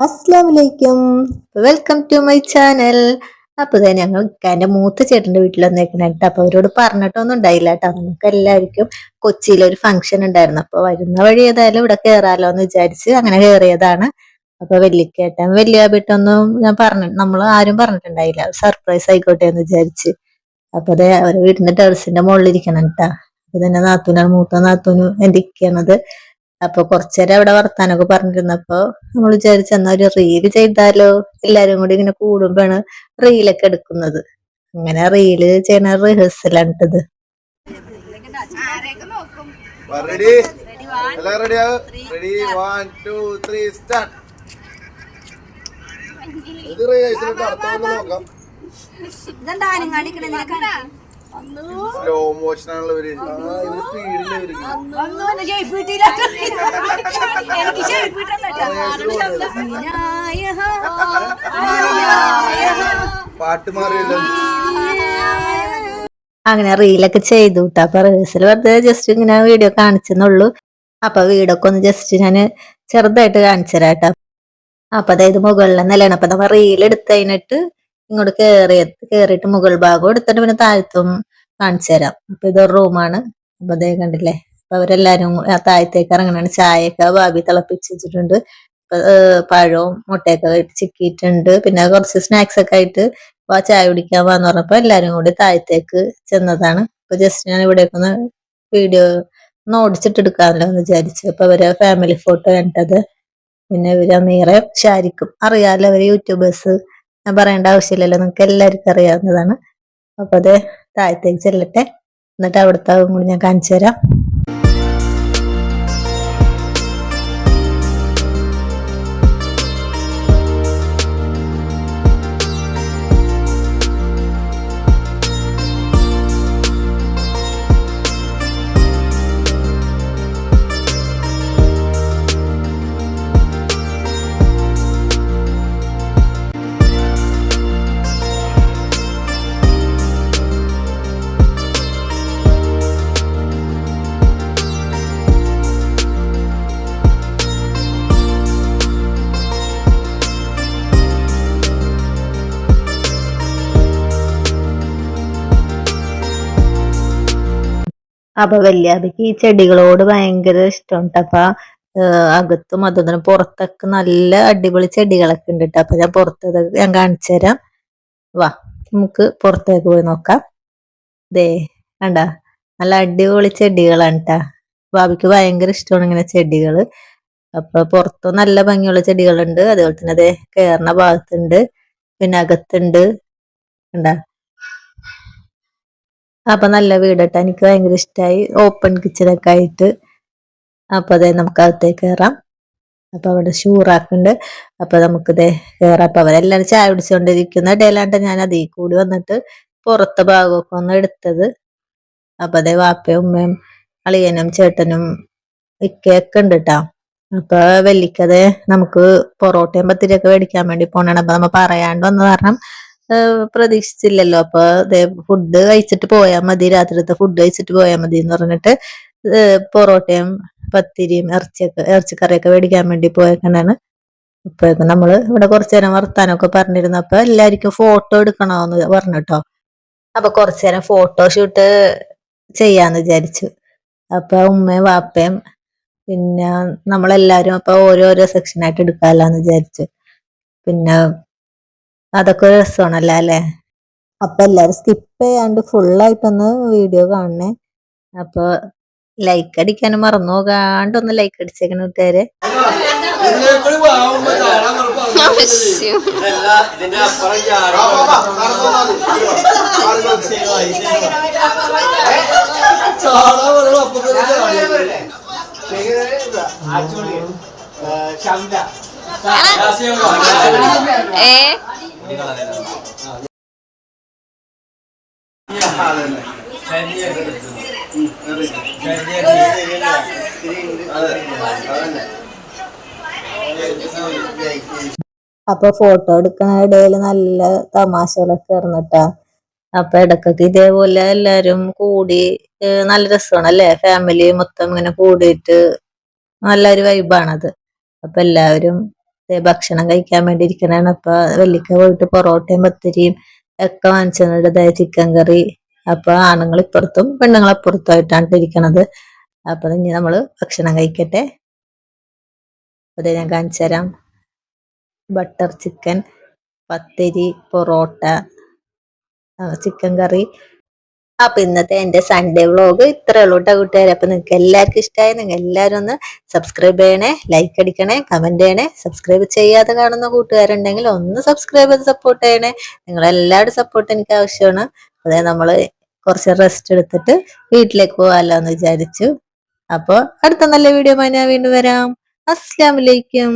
അസ്ലാമലൈക്കും welcome to my channel അപ്പൊ ഇതാ ഞങ്ങൾ എന്റെ മൂത്ത ചേട്ടന്റെ വീട്ടിൽ വന്നേക്കണേട്ട് അപ്പൊ അവരോട് പറഞ്ഞിട്ടൊന്നും ഉണ്ടായില്ല കേട്ടോ. നമുക്ക് എല്ലാവർക്കും കൊച്ചിയിൽ ഒരു ഫംഗ്ഷൻ ഉണ്ടായിരുന്നു. അപ്പൊ വരുന്ന വഴി ഏതായാലും ഇവിടെ കയറാലോ എന്ന് വിചാരിച്ച് അങ്ങനെ കയറിയതാണ് അപ്പൊ വെല്ലിക്കേട്ടൻ വെല്ലിയാബിട്ടൊന്നും ഞാൻ പറഞ്ഞു നമ്മൾ ആരും പറഞ്ഞിട്ടുണ്ടായില്ല. സർപ്രൈസ് ആയിക്കോട്ടെ എന്ന് വിചാരിച്ച്. അപ്പൊ അതെ അവരെ വീടിന്റെ ടെറസിന്റെ മുകളിൽ ഇരിക്കണം കേട്ടാ. അപ്പൊ തന്നെ നാത്തൂനാണ് മൂത്ത നാത്തൂന് എന്തിക്കണത് അപ്പൊ കുറച്ചേരം അവിടെ വർത്താനൊക്കെ പറഞ്ഞിരുന്നപ്പോ നമ്മൾ വിചാരിച്ച എന്നാ ഒരു റീൽ ചെയ്താലോ? എല്ലാരും കൂടി ഇങ്ങനെ കൂടുമ്പോഴാണ് റീലൊക്കെ എടുക്കുന്നത്. അങ്ങനെ റീൽ ചെയ്യണ റിഹേഴ്സലാണ് ഇത്. റെഡി എല്ലാം ready ready one two three slow motion ആണല്ലോ ഇവർ. ആ ഇത് സ്പീഡിൽ പാട്ട് മാറിയല്ലോ. അങ്ങനെ റീലൊക്കെ ചെയ്തു കേട്ടോ അപ്പൊ റിഹേഴ്സൽ വെറുതെ ജസ്റ്റ് ഇങ്ങനെ വീഡിയോ കാണിച്ചെന്നുള്ളൂ. അപ്പൊ വീടൊക്കെ ഒന്ന് ജസ്റ്റ് ഞാൻ ചെറുതായിട്ട് കാണിച്ചു തരാം കേട്ടോ അപ്പൊ അതായത് മുകളിലെ നിലയാണ്. അപ്പൊ നമ്മ റീൽ എടുത്ത് കഴിഞ്ഞിട്ട് ഇങ്ങോട്ട് കേറി കേറിയിട്ട് മുകൾ ഭാഗം എടുത്തിട്ട് പിന്നെ താഴത്തും കാണിച്ചു തരാം. അപ്പൊ ഇതൊരു റൂമാണ് അപ്പൊ അതേ കണ്ടില്ലേ? അപ്പൊ അവരെല്ലാരും ആ താഴത്തേക്ക് ഇറങ്ങണാണ് ചായയൊക്കെ ഭാവി തിളപ്പിച്ച് വെച്ചിട്ടുണ്ട്. പഴവും മുട്ടയൊക്കെ ചിക്കിയിട്ടുണ്ട്. പിന്നെ കുറച്ച് സ്നാക്സ് ഒക്കെ ആയിട്ട് വാ ചായ കുടിക്കാൻ വന്നു പറഞ്ഞപ്പോ എല്ലാരും കൂടി താഴത്തേക്ക് ചെന്നതാണ്. അപ്പൊ ജസ്റ്റ് ഞാൻ ഇവിടേക്ക് ഒന്ന് വീഡിയോ ഒന്ന് ഓടിച്ചിട്ടെടുക്കാമല്ലോ എന്ന് വിചാരിച്ചു. അപ്പൊ അവരെ ഫാമിലി ഫോട്ടോ കണ്ടത്. പിന്നെ ഇവർ അമീറെ ഷാരിക്കും അറിയാലോ അവർ യൂട്യൂബേഴ്സ് ഞാൻ പറയേണ്ട ആവശ്യമില്ലല്ലോ. നിങ്ങൾക്ക് എല്ലാവർക്കും അറിയാവുന്നതാണ്. അപ്പൊ അത് താഴത്തേക്ക് ചെല്ലട്ടെ. എന്നിട്ട് അവിടുത്തെ കൂടി ഞാൻ കാണിച്ചു തരാം. അപ്പൊ വല്യാബിക്ക് ഈ ചെടികളോട് ഭയങ്കര ഇഷ്ടമുണ്ട്. അപ്പൊ അകത്തും അതുപോലെ പുറത്തൊക്കെ നല്ല അടിപൊളി ചെടികളൊക്കെ ഉണ്ട് ട്ടോ. അപ്പൊ ഞാൻ പുറത്തത് ഞാൻ കാണിച്ചു തരാം. വാ നമുക്ക് പുറത്തേക്ക് പോയി നോക്കാം. ദേ കണ്ട? നല്ല അടിപൊളി ചെടികളാണ് ട്ടാ. ബാബിക്ക് ഭയങ്കര ഇഷ്ടമാണ് ഇങ്ങനെ ചെടികൾ അപ്പൊ പുറത്തു നല്ല ഭംഗിയുള്ള ചെടികളുണ്ട്. അതുപോലെ തന്നെ അതെ കയറുന്ന ഭാഗത്തുണ്ട്. പിന്നെ അകത്തുണ്ട്. കണ്ടാ? അപ്പൊ നല്ല വീടട്ടോ. എനിക്ക് ഭയങ്കര ഇഷ്ടമായി ഓപ്പൺ കിച്ചണൊക്കെ ആയിട്ട്. അപ്പൊ അതെ നമുക്ക് അകത്തേക്ക് കയറാം അപ്പൊ അവിടെ ഷൂറാക്കുണ്ട് അപ്പൊ നമുക്ക് ഇതേ കയറാം അപ്പൊ അവരെല്ലാരും ചായ കുടിച്ചുകൊണ്ടിരിക്കുന്ന ഇടയിലാണ്ട് ഞാൻ അതിൽ കൂടി വന്നിട്ട് പുറത്തെ ഭാഗമൊക്കെ ഒന്ന് എടുത്തത്. അപ്പൊ അതെ വാപ്പയും ഉമ്മയും അളിയനും ചേട്ടനും ഇക്കയൊക്കെ ഉണ്ട് കേട്ടോ അപ്പൊ വെല്ലിക്കതെ നമുക്ക് പൊറോട്ടയും പത്തിരിയൊക്കെ മേടിക്കാൻ വേണ്ടി പോണാണ്. അപ്പൊ നമ്മ പറയാണ്ട് വന്ന കാരണം പ്രതീക്ഷിച്ചില്ലല്ലോ. അപ്പൊ ഫുഡ് കഴിച്ചിട്ട് പോയാൽ മതി രാത്രിത്തെ ഫുഡ് കഴിച്ചിട്ട് പോയാൽ മതി എന്ന് പറഞ്ഞിട്ട് പൊറോട്ടയും പത്തിരിയും ഇറച്ചിയൊക്കെ ഇറച്ചിക്കറിയൊക്കെ മേടിക്കാൻ വേണ്ടി പോയേക്കണാണ്. ഇപ്പൊ നമ്മൾ ഇവിടെ കുറച്ചു നേരം വർത്താനൊക്കെ പറഞ്ഞിരുന്നപ്പൊ എല്ലാവർക്കും ഫോട്ടോ എടുക്കണോന്ന് പറഞ്ഞിട്ടോ. അപ്പൊ കുറച്ചു നേരം ഫോട്ടോ ഷൂട്ട് ചെയ്യാന്ന് വിചാരിച്ചു. അപ്പൊ ഉമ്മയും വാപ്പയും പിന്നെ നമ്മളെല്ലാരും അപ്പൊ ഓരോരോ സെക്ഷനായിട്ട് എടുക്കാമല്ലാന്ന് വിചാരിച്ചു. പിന്നെ അതൊക്കെ ഒരു രസമാണല്ലോ അല്ലെ അപ്പൊ എല്ലാരും സ്കിപ്പ് ചെയ്യാണ്ട് ഫുള്ളായിട്ടൊന്ന് വീഡിയോ കാണണേ അപ്പൊ ലൈക്ക് അടിക്കാൻ മറന്നു പോകാണ്ടൊന്ന് ലൈക്ക് അടിച്ചേക്കണ കൂട്ടുകാരെ വാ, ഏ അപ്പൊ ഫോട്ടോ എടുക്കുന്ന ഇടയിൽ നല്ല തമാശകളൊക്കെ ഇറന്നിട്ടാ അപ്പൊ ഇടക്കൊക്കെ ഇതേപോലെ എല്ലാരും കൂടി നല്ല രസമാണ് അല്ലേ ഫാമിലി മൊത്തം ഇങ്ങനെ കൂടിയിട്ട് നല്ലൊരു വൈബാണത് അപ്പൊ എല്ലാവരും ഭക്ഷണം കഴിക്കാൻ വേണ്ടി ഇരിക്കണാണ് അപ്പൊ വെള്ളിക്ക പോയിട്ട് പൊറോട്ടയും പത്തിരിയും ഒക്കെ വാങ്ങിച്ചതായ ചിക്കൻ കറി അപ്പൊ ആണുങ്ങൾ ഇപ്പുറത്തും പെണ്ണുങ്ങൾ അപ്പുറത്തും ആയിട്ടാണ് ഇരിക്കണത്. അപ്പൊ ഇനി നമ്മൾ ഭക്ഷണം കഴിക്കട്ടെ. അതെ ഞാൻ കാണിച്ചു തരാം. Butter chicken pathiri parotta chicken curry അപ്പൊ ഇന്നത്തെ എന്റെ സൺഡേ വ്ളോഗ് ഇത്രേ ഉള്ളൂ കേട്ടോ കൂട്ടുകാരെ അപ്പൊ നിങ്ങൾക്ക് എല്ലാവർക്കും ഇഷ്ടമായി നിങ്ങൾ എല്ലാവരും ഒന്ന് സബ്സ്ക്രൈബ് ചെയ്യണേ ലൈക്ക് അടിക്കണേ കമന്റ് ചെയ്യണേ സബ്സ്ക്രൈബ് ചെയ്യാതെ കാണുന്ന കൂട്ടുകാരുണ്ടെങ്കിൽ ഒന്ന് സബ്സ്ക്രൈബ് ചെയ്ത് സപ്പോർട്ട് ചെയ്യണേ. നിങ്ങളെല്ലാവരുടെ സപ്പോർട്ട് എനിക്ക് ആവശ്യമാണ്. അതായത് നമ്മൾ കുറച്ച് റെസ്റ്റ് എടുത്തിട്ട് വീട്ടിലേക്ക് പോകാമല്ലോ എന്ന് വിചാരിച്ചു. അപ്പൊ അടുത്ത നല്ല വീഡിയോ ഞാൻ വീണ്ടും വരാം. അസ്സലാമലൈക്കും